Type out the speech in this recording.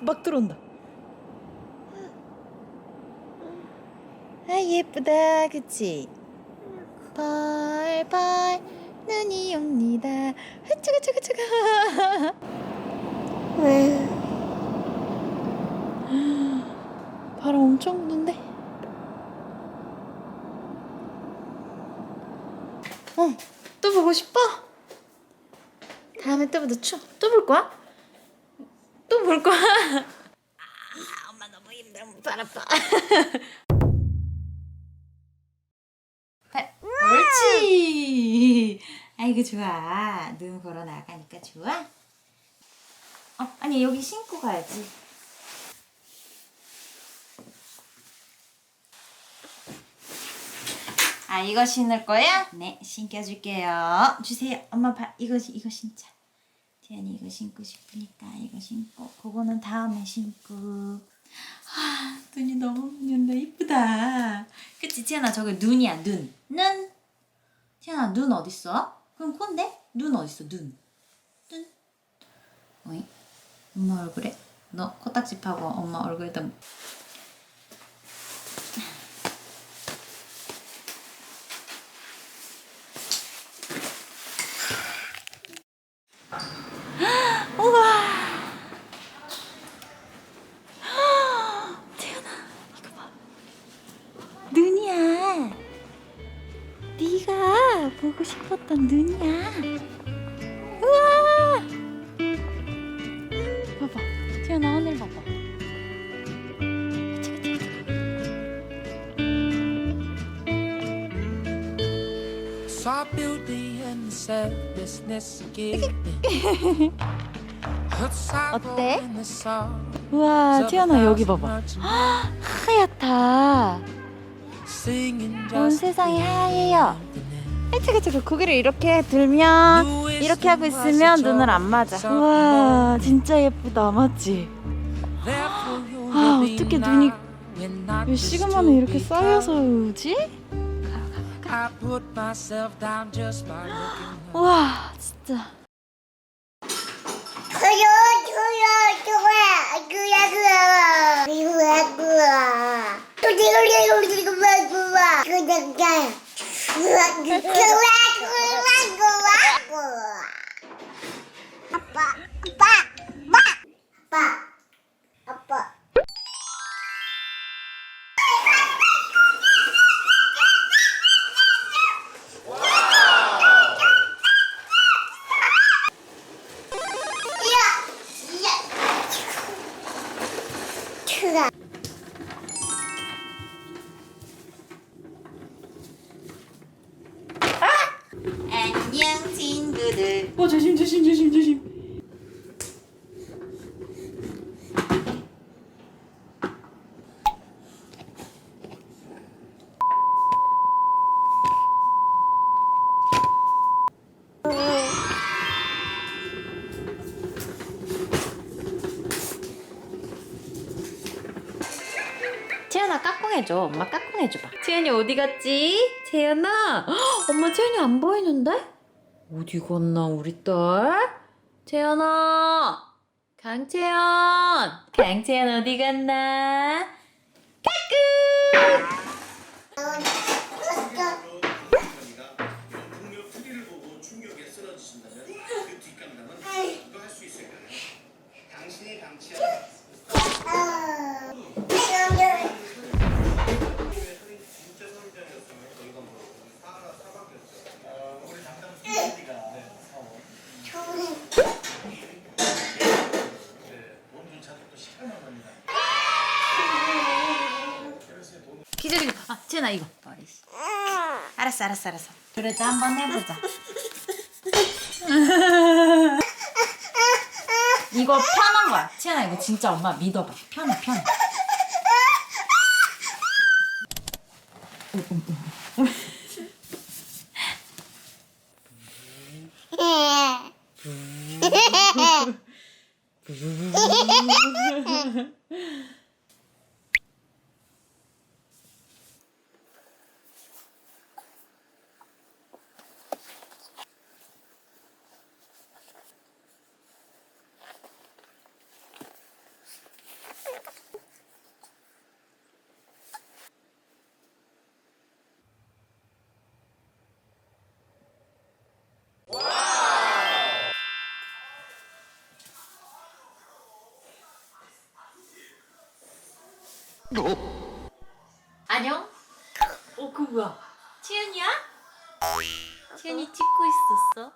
막 들어온다. 아 예쁘다 그치? 벌벌 눈이 옵니다. 흐츠그츠그츠가. 바람 엄청 부는데. 어, 또 보고 싶어? 다음에 또 보자. 추. 또 볼 거야? 또 볼 거야? 아, 엄마 너무 힘들어. 발 아파. 발. 옳지. 아이고 좋아. 눈 걸어 나가니까 좋아. 어, 아니 여기 신고 가야지. 아 이거 신을 거야? 네 신겨줄게요. 주세요. 엄마 발 이거 이거 신자. 태연이 이거 신고 싶으니까 이거 신고 그거는 다음에 신고. 아 눈이 너무 눈다 이쁘다. 그치 태연아 저거 눈이야 눈. 눈. 태연아 눈 어딨어? 그럼 콘데? 눈 어딨어 눈? 눈. 어이? 엄마 얼굴에 너 코딱지 파고 엄마 얼굴에다 우와. 태연아, 이거 봐. 눈이야. 네가 보고 싶었던 눈이야. 우와. 봐봐. 태연아 하늘 봐봐. 그치, 그치, 그치. Saw beauty and selflessness again. 어때? 우와, 태연아 여기 봐봐. 하얗다. 온 세상이 하얘요. 그 고개를 이렇게 들면 이렇게 하고 있으면 눈을 안 맞아. 우와 진짜 예쁘다 맞지? 아 어떻게 눈이 몇 시간 만에 이렇게 쌓여서 오지? 우와 진짜 그려 그려 아빠 야! 친구들. 어 조심 조심 조심 조심. 채연아 까꿍 해줘. 엄마 까꿍 해줘봐. 채연이 어디 갔지? 채연아. 헉, 엄마 채연이 안 보이는데? 어디 갔나 우리 딸? 채연아. 강채연. 강채연 어디 갔나? 까꿍. 동료 트리를 보고 충격에 쓰러지신다면 그 뒷감당은 누가 할 수 있을까요? 당신이 방치한 진짜 선장이었으면 저희가 뭐 사하라 사막이었죠. 어, 우리 담당 PD가 사원. 네, 돈조차도 또 시간을 합니다. 기다리고. 아 채연아 이거. 버리시. 알았어 알았어 알았어. 그래도 한번 해보자. 이거 편한 거야. 채연아 이거 진짜 엄마 믿어봐. 편해 편해. 안녕? 어, 그 뭐야? 치은이야? 치은이 찍고 있었어?